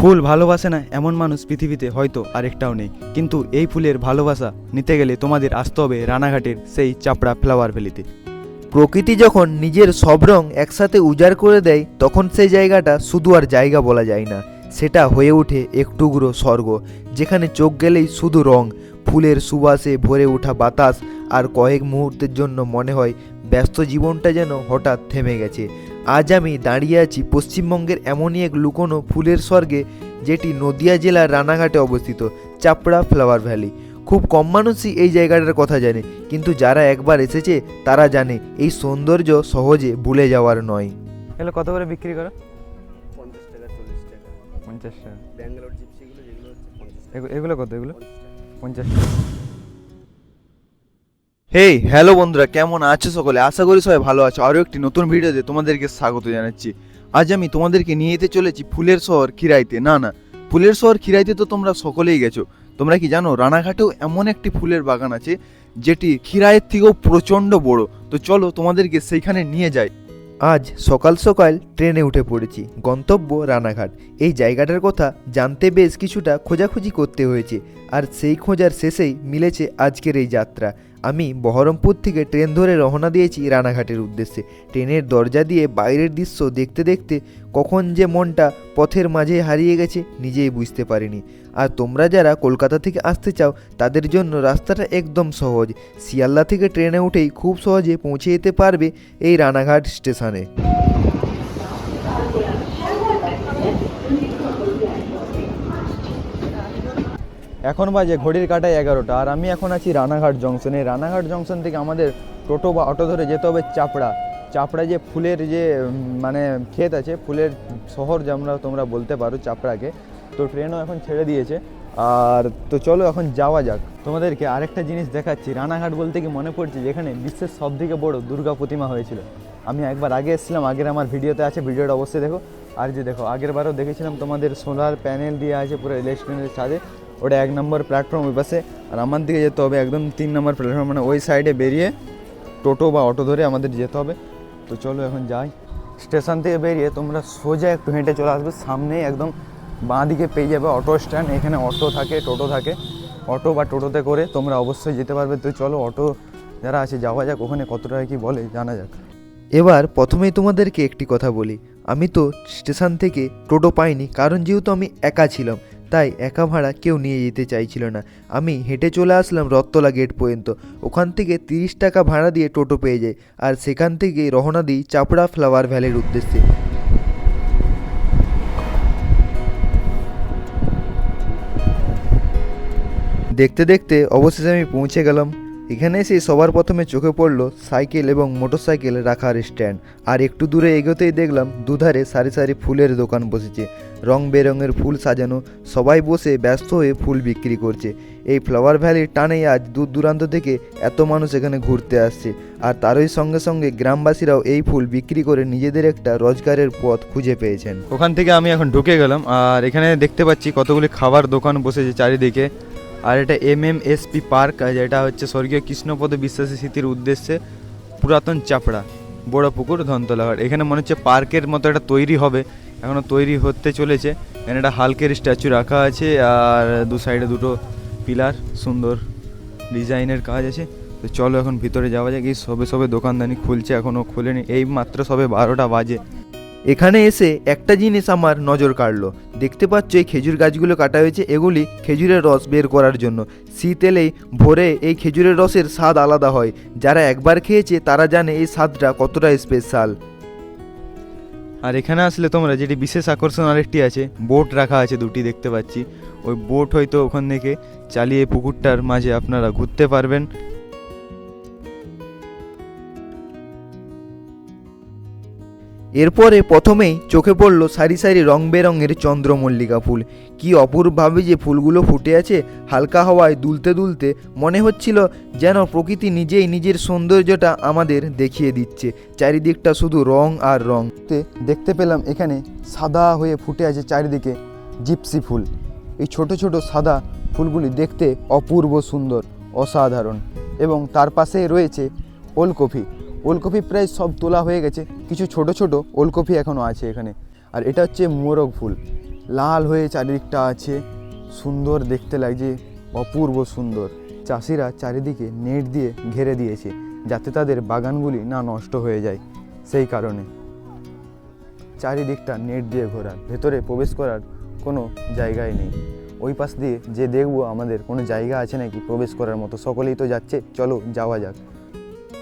ফুল ভালোবাসে না এমন মানুষ পৃথিবীতে হয়তো আরেকটাও নেই। কিন্তু এই ফুলের ভালোবাসা নিতে গেলে তোমাদের আসতে হবে রানাঘাটের সেই চাপড়া ফ্লাওয়ার ভ্যালিতে প্রকৃতি যখন নিজের সব রং একসাথে উজাড় করে দেয়, তখন সেই জায়গাটা শুধু আর জায়গা বলা যায় না। সেটা হয়ে ওঠে একটুকরো স্বর্গ, যেখানে চোখ গেলেই শুধু রং। ফুলের সুবাসে ভরে ওঠা বাতাস আর কয়েক মুহূর্তের জন্য মনে হয় ব্যস্ত জীবনটা যেন হঠাৎ থেমে গেছে। আজ আমি দাঁড়িয়ে আছি পশ্চিমবঙ্গের এমনই এক লুকোনো ফুলের স্বর্গে যেটি নদিয়া জেলার রানাঘাটে অবস্থিত চাপড়া ফ্লাওয়ার ভ্যালি। খুব কম মানুষই এই জায়গাটার কথা জানে কিন্তু যারা একবার এসেছে তারা জানে এই সৌন্দর্য সহজে ভুলে যাওয়ার নয়। এগুলো কত করে বিক্রি করো? পঞ্চাশ টাকা চল্লিশ টাকা। পঞ্চাশ টাকা। ব্যাঙ্গালোর জিপসিগুলো যেগুলো হচ্ছে পঞ্চাশ টাকা। এগু- এগুলো কত এগুলো? পঞ্চাশ টাকা। হেই হ্যালো বন্ধুরা, কেমন আছো সকলে? আশা করি সবাই ভালো আছো। আরও একটি নতুন ভিডিওতে তোমাদেরকে স্বাগত জানাচ্ছি। আজ আমি তোমাদেরকে নিয়ে যেতে চলেছি ফুলের শহর খিরাইতে। না না, ফুলের শহর খিরাইতে তো তোমরা সকলেই গেছো। তোমরা কি জানো, রানাঘাটেও এমন একটি ফুলের বাগান আছে, যেটি খিরাইয়ের থেকেও প্রচণ্ড বড়। তো চলো তোমাদেরকে সেইখানে নিয়ে যাই। আজ সকাল সকাল ট্রেনে উঠে পড়েছি, গন্তব্য রানাঘাট। এই জায়গাটার কথা জানতে বেশ কিছুটা খোঁজাখুঁজি করতে হয়েছে, আর সেই খোঁজার শেষেই মিলেছে আজকের এই যাত্রা। আমি বহরমপুর থেকে ট্রেন ধরে রওনা দিয়েছি রানাঘাটের উদ্দেশ্যে। ট্রেনের দরজা দিয়ে বাইরের দৃশ্য দেখতে দেখতে কখন যে মনটা পথের মাঝে হারিয়ে গেছে নিজেই বুঝতে পারিনি। আর তোমরা যারা কলকাতা থেকে আসতে চাও, তাদের জন্য রাস্তাটা একদম সহজ। শিয়ালদা থেকে ট্রেনে উঠেই খুব সহজে পৌঁছে যেতে পারবে এই রানাঘাট স্টেশনে। এখন বাজে ঘড়ির কাটায় এগারোটা, আর আমি এখন আছি রানাঘাট জংশনে। রানাঘাট জংশন থেকে আমাদের টোটো বা অটো ধরে যেতে হবে চাপড়া। চাপড়া যে ফুলের যে মানে ক্ষেত আছে, ফুলের শহর যে আমরা, তোমরা বলতে পারো চাপড়াকে, তো ট্রেনও এখন ছেড়ে দিয়েছে। আর তো চলো এখন যাওয়া যাক। তোমাদেরকে আরেকটা জিনিস দেখাচ্ছি। রানাঘাট বলতে কি মনে পড়ছে? যেখানে বিশ্বের সব থেকে বড় দুর্গা প্রতিমা হয়েছিল। আমি একবার আগে এসেছিলাম, আগের আমার ভিডিওতে আছে, ভিডিওটা অবশ্যই দেখো। আর যে দেখো, আগের বারও দেখেছিলাম তোমাদের সোলার প্যানেল দিয়ে আছে, পুরো রেস্টুরেন্টের ছাদে। ওটা এক নম্বর প্ল্যাটফর্ম ওই পাশে। আর আমার দিকে যেতে হবে একদম তিন নম্বর প্ল্যাটফর্ম মানে ওই সাইডে বেরিয়ে টোটো বা অটো ধরে আমাদের যেতে হবে। তো চলো এখন যাই। স্টেশন থেকে বেরিয়ে তোমরা সোজা একটু হেঁটে চলে আসবে। সামনেই একদম বাঁ দিকে পেয়ে যাবে অটো স্ট্যান্ড এখানে অটো থাকে, টোটো থাকে। অটো বা টোটোতে করে তোমরা অবশ্যই যেতে পারবে। তো চলো অটো যারা আছে, যাওয়া যাক ওখানে কত টাকা কি বলে, জানা যাক। এবার প্রথমেই তোমাদেরকে একটি কথা বলি। আমি তো স্টেশন থেকে টোটো পাইনি, কারণ যেহেতু আমি একা ছিলাম তাই একা ভাড়া কেউ নিয়ে যেতে চাইছিল না। আমি হেঁটে চলে আসলাম রত্তলা গেট পর্যন্ত। ওখান থেকে তিরিশ টাকা ভাড়া দিয়ে টোটো পেয়ে যাই, আর সেখান থেকে রহনা দিই চাপড়া ফ্লাওয়ার ভ্যালির উদ্দেশ্যে। দেখতে দেখতে অবশেষে আমি পৌঁছে গেলাম। এখানে এসে সবার প্রথমে চোখে পড়ল সাইকেল এবং মোটরসাইকেল রাখার স্ট্যান্ড। আর একটু দূরে এগোতেই দেখলাম দুধারে সারি সারি ফুলের দোকান বসেছে। রং বেরঙের ফুল সাজানো, সবাই বসে ব্যস্ত হয়ে ফুল বিক্রি করছে। এই ফ্লাওয়ার ভ্যালির টানেই আজ দূর দূরান্ত থেকে এত মানুষ এখানে ঘুরতে আসছে। আর তারই সঙ্গে সঙ্গে গ্রামবাসীরাও এই ফুল বিক্রি করে নিজেদের একটা রোজগারের পথ খুঁজে পেয়েছেন। ওখান থেকে আমি এখন ঢুকে গেলাম, আর এখানে দেখতে পাচ্ছি কতগুলি খাবার দোকান বসেছে চারিদিকে। আর এটা M M S P park যেটা হচ্ছে স্বর্গীয় কৃষ্ণপদ বিশ্বাসী স্মৃতির উদ্দেশ্যে পুরাতন চাপড়া, বড় পুকুর ধনতলাঘাট। এখানে মনে হচ্ছে পার্কের মতো একটা তৈরি হবে এখনও তৈরি হতে চলেছে। এখানে একটা হালকের স্ট্যাচু রাখা আছে, আর দু সাইডে দুটো পিলার, সুন্দর ডিজাইনের কাজ আছে। তো চলো এখন ভিতরে যাওয়া যাক, এই সবে সবে দোকানদানি খুলছে এখনও খোলেনি। এই মাত্র সবে বারোটা বাজে। এখানে এসে একটা জিনিস আমার নজর কাড়লো। দেখতে পাচ্ছ এই খেজুর গাছগুলো কাটা হয়েছে, এগুলি খেজুরের রস বের করার জন্য। শীত এলেই ভোরে এই খেজুরের রসের স্বাদ আলাদা হয়। যারা একবার খেয়েছে, তারা জানে এই স্বাদটা কতটা স্পেশাল আর এখানে আসলে তোমরা যেটি বিশেষ আকর্ষণ আরেকটি আছে, বোট রাখা আছে দুটি দেখতে পাচ্ছি। ওই বোট হয়তো ওখান থেকে চালিয়ে পুকুরটার মাঝে আপনারা ঘুরতে পারবেন। এরপরে প্রথমেই চোখে পড়ল সারি সারি রং বেরঙের চন্দ্রমল্লিকা ফুল। কি অপূর্বভাবে যে ফুলগুলো ফুটে আছে, হালকা হাওয়ায় দুলতে দুলতে মনে হচ্ছিল যেন প্রকৃতি নিজেই নিজের সৌন্দর্যটা আমাদের দেখিয়ে দিচ্ছে। চারিদিকটা শুধু রং আর রং। দেখতে পেলাম এখানে সাদা হয়ে ফুটে আছে চারিদিকে জিপসি ফুল। এই ছোট ছোট সাদা ফুলগুলি দেখতে অপূর্ব সুন্দর, অসাধারণ। এবং তার পাশে রয়েছে ওলকপি। ওলকপি প্রায় সব তোলা হয়ে গেছে। কিছু ছোট ছোট ওলকপি এখনও আছে এখানে। আর এটা হচ্ছে মোরগ ফুল। লাল হয়ে চারিদিকটা আছে। সুন্দর দেখতে লাগছে। অপূর্ব সুন্দর। চাষিরা চারিদিকে নেট দিয়ে ঘেরে দিয়েছে, যাতে তাদের বাগানগুলি না নষ্ট হয়ে যায়। সেই কারণে চারিদিকটা নেট দিয়ে ঘোরা। ভেতরে প্রবেশ করার কোনো জায়গাই নেই। ওই পাশ দিয়ে যে দেখব আমাদের কোনো জায়গা আছে নাকি, প্রবেশ করার মতো। সকলেই তো যাচ্ছে। চলো যাওয়া যাক।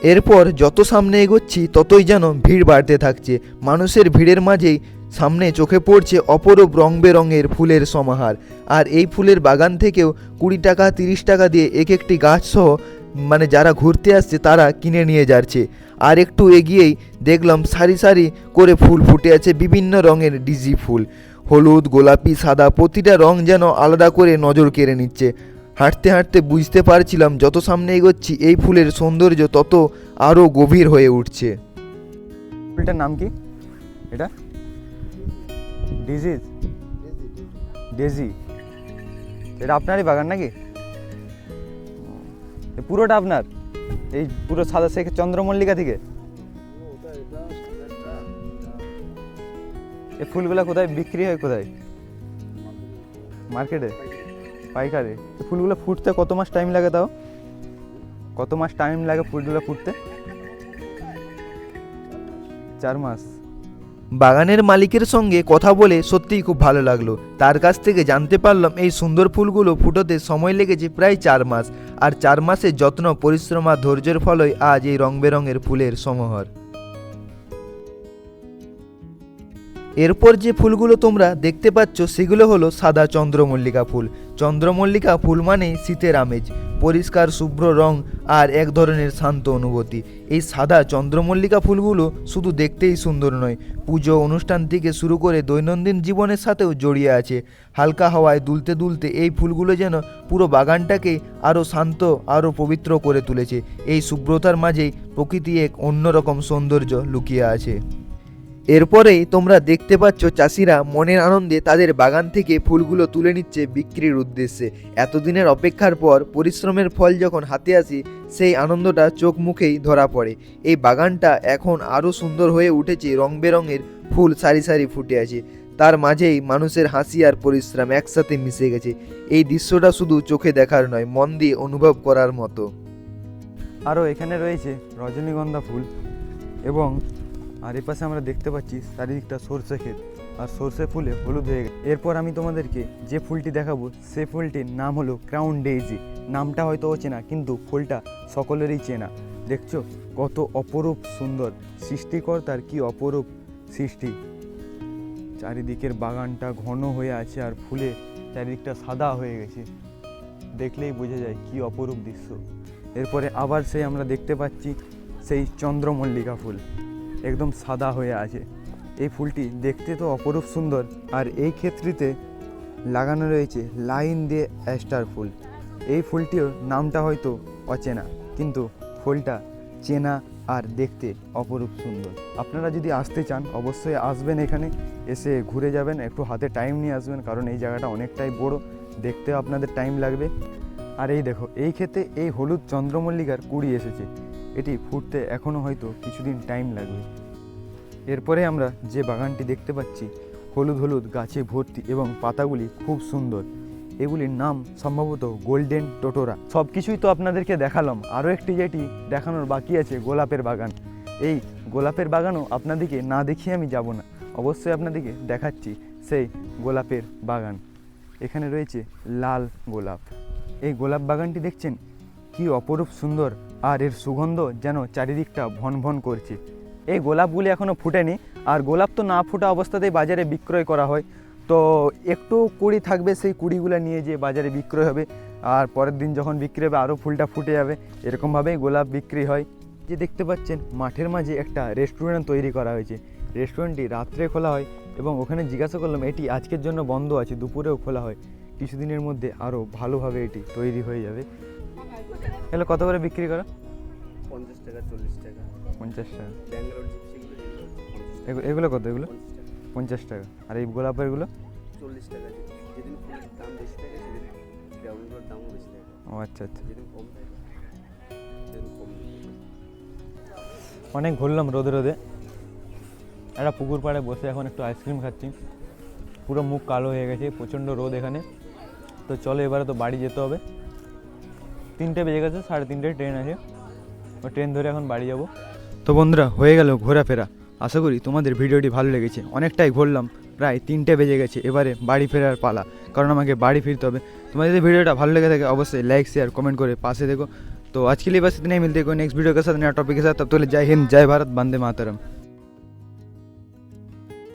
এরপর যত সামনে এগোচ্ছি, ততই যেন ভিড় বাড়তে থাকছে। মানুষের ভিড়ের মাঝেই সামনে চোখে পড়ছে অপরূপ রং বেরঙের ফুলের সমাহার। আর এই ফুলের বাগান থেকেও কুড়ি টাকা, তিরিশ টাকা দিয়ে এক একটি গাছ সহ মানে যারা ঘুরতে আসছে, তারা কিনে নিয়ে যাচ্ছে। আর একটু এগিয়েই দেখলাম সারি সারি করে ফুল ফুটে আছে বিভিন্ন রঙের ডিজি ফুল। হলুদ, গোলাপি, সাদা, প্রতিটা রং যেন আলাদা করে নজর কেড়ে নিচ্ছে। হাঁটতে হাঁটতে বুঝতে পারছিলাম যত সামনে এগোচ্ছি, এই ফুলের সৌন্দর্য তত আরও গভীর হয়ে উঠছে। ফুলটার নাম কি? এটা? ডিজিজ ডেজি এটা আপনারই বাগান নাকি? পুরোটা আপনার? এই পুরো সাদা শেখ চন্দ্রমল্লিকা থেকে? এই ফুলগুলো কোথায় বিক্রি হয় কোথায়? মার্কেটে? পাইকারি। ফুলগুলো ফুটতে কত মাস টাইম লাগে তাও? কত মাস টাইম লাগে ফুলগুলো ফুটতে? চার মাস। বাগানের মালিকের সঙ্গে কথা বলে সত্যিই খুব ভালো লাগল। তার কাছ থেকে জানতে পারলাম এই সুন্দর ফুলগুলো ফুটোতে সময় লেগেছে প্রায় চার মাস। আর চার মাসের যত্ন, পরিশ্রম আর ধৈর্যের ফলই আজ এই রং বেরঙের ফুলের সমাহার। এরপর যে ফুলগুলো তোমরা দেখতে পাচ্ছ, সেগুলো হলো সাদা চন্দ্রমল্লিকা ফুল। চন্দ্রমল্লিকা ফুল মানেই শীতের আমেজ, পরিষ্কার, শুভ্র রং আর এক ধরনের শান্ত অনুভূতি। এই সাদা চন্দ্রমল্লিকা ফুলগুলো শুধু দেখতেই সুন্দর নয়, পুজো অনুষ্ঠান থেকে শুরু করে দৈনন্দিন জীবনের সাথেও জড়িয়ে আছে। হালকা হাওয়ায় দুলতে দুলতে এই ফুলগুলো যেন পুরো বাগানটাকে আরও শান্ত আরও পবিত্র করে তুলেছে। এই শুভ্রতার মাঝেই প্রকৃতি এক অন্যরকম সৌন্দর্য লুকিয়ে আছে। এরপরেই তোমরা দেখতে পাচ্ছ চাষিরা মনের আনন্দে তাদের বাগান থেকে ফুলগুলো তুলে নিচ্ছে বিক্রির উদ্দেশ্যে। এতদিনের অপেক্ষার পর পরিশ্রমের ফল যখন হাতে আসি, সেই আনন্দটা চোখ মুখেই ধরা পড়ে। এই বাগানটা এখন আরও সুন্দর হয়ে উঠেছে রং বেরঙের ফুল সারি সারি ফুটে আছে। তার মাঝেই মানুষের হাসি আর পরিশ্রম একসাথে মিশে গেছে। এই দৃশ্যটা শুধু চোখে দেখার নয়, মন দিয়ে অনুভব করার মতো। আরও এখানে রয়েছে রজনীগন্ধা ফুল এবং আর এ পাশে আমরা দেখতে পাচ্ছি চারিদিকটা সর্ষে ক্ষেত আর সর্ষে ফুলে হলুদ হয়ে গেছে। এরপর আমি তোমাদেরকে যে ফুলটি দেখাবো, সে ফুলটির নাম হলো ক্রাউন ডেইজি। নামটা হয়তো চেনা কিন্তু ফুলটা সকলেরই চেনা। দেখছ? কত অপরূপ সুন্দর। সৃষ্টিকর্তার কি অপরূপ সৃষ্টি। চারিদিকের বাগানটা ঘন হয়ে আছে আর ফুলে চারিদিকটা সাদা হয়ে গেছে। দেখলেই বোঝা যায় কি অপরূপ দৃশ্য। এরপরে আবার সেই আমরা দেখতে পাচ্ছি সেই চন্দ্রমল্লিকা ফুল। একদম সাদা হয়ে আছে। এই ফুলটি দেখতে তো অপরূপ সুন্দর। আর এই ক্ষেত্রটিতে লাগানো রয়েছে লাইন দিয়ে অ্যাস্টার ফুল। এই ফুলটির নামটা হয়তো অচেনা, কিন্তু ফুলটা চেনা আর দেখতে অপরূপ সুন্দর। আপনারা যদি আসতে চান, অবশ্যই আসবেন এখানে। এসে ঘুরে যাবেন, একটু হাতে টাইম নিয়ে আসবেন, কারণ এই জায়গাটা অনেকটাই বড়। দেখতেও আপনাদের টাইম লাগবে। আর এই দেখো, এই ক্ষেতে এই হলুদ চন্দ্রমল্লিকার কুড়ি এসেছে। এটি ফুটতে এখনও হয়তো কিছুদিন টাইম লাগবে। এরপরে আমরা যে বাগানটি দেখতে পাচ্ছি, হলুদ হলুদ, গাছে ভর্তি এবং পাতাগুলি খুব সুন্দর। এগুলির নাম সম্ভবত গোল্ডেন টোটোরা। সব কিছুই তো আপনাদেরকে দেখালাম। আরও একটি যেটি দেখানোর বাকি আছে, গোলাপের বাগান। এই গোলাপের বাগানও আপনাদেরকে না দেখিয়ে আমি যাব না। অবশ্যই আপনাদেরকে দেখাচ্ছি সেই গোলাপের বাগান। এখানে রয়েছে লাল গোলাপ। এই গোলাপ বাগানটি দেখছেন? কি অপরূপ সুন্দর আর এর সুগন্ধ যেন চারিদিকটা ভন ভন করছে। এই গোলাপগুলি এখনও ফুটেনি, আর গোলাপ তো না ফুটা অবস্থাতেই বাজারে বিক্রয় করা হয়। তো একটু কুড়ি থাকবে সেই কুড়িগুলো নিয়ে যে বাজারে বিক্রয় হবে, আর পরের দিন যখন বিক্রি হবে আরও ফুলটা ফুটে যাবে। এরকমভাবেই গোলাপ বিক্রি হয়। যে দেখতে পাচ্ছেন, মাঠের মাঝে একটা রেস্টুরেন্ট তৈরি করা হয়েছে। রেস্টুরেন্টটি রাত্রে খোলা হয় এবং ওখানে জিজ্ঞাসা করলাম, এটি আজকের জন্য বন্ধ আছে, দুপুরেও খোলা হয়। কিছুদিনের মধ্যে আরও ভালোভাবে এটি তৈরি হয়ে যাবে। এগুলো কত করে বিক্রি করো? পঞ্চাশ টাকা চল্লিশ টাকা। পঞ্চাশ টাকা। ব্যাঙ্গালোর এগুলো কত এগুলো? পঞ্চাশ টাকা। আর এই গোলাপেরগুলো চল্লিশ টাকা যেদিন ফুলের দাম বেশি থাকে সেদিন গ্রাউন্ডগুলোর দামও বেশি থাকে। ও আচ্ছা আচ্ছা। যেদিন কম থাকে সেদিন কম অনেক ঘুরলাম রোদে রোদে। একটা পুকুর পাড়ে বসে এখন একটু আইসক্রিম খাচ্ছি। পুরো মুখ কালো হয়ে গেছে প্রচণ্ড রোদ এখানে। তো চলো এবারে তো বাড়ি যেতে হবে। তিনটে বেজে গেছে, সাড়ে তিনটে ট্রেন আছে। ও ট্রেন ধরে এখন বাড়ি যাব। তো বন্ধুরা, হয়ে গেল ঘোরাফেরা। আশা করি তোমাদের ভিডিওটি ভালো লেগেছে। অনেকটাই ঘুরলাম, প্রায় তিনটে বেজে গেছে। এবারে বাড়ি ফেরার পালা, কারণ আমাকে বাড়ি ফিরতে হবে। তোমাদের যদি ভিডিওটা ভালো লেগে থাকে, অবশ্যই লাইক শেয়ার কমেন্ট করে পাশে দেখো তো আজকে লিবাস নেই মিলতে নেক্সট ही সাথে हैं कोई नेक्स्ट वीडियो के साथ नया टॉपिक के साथ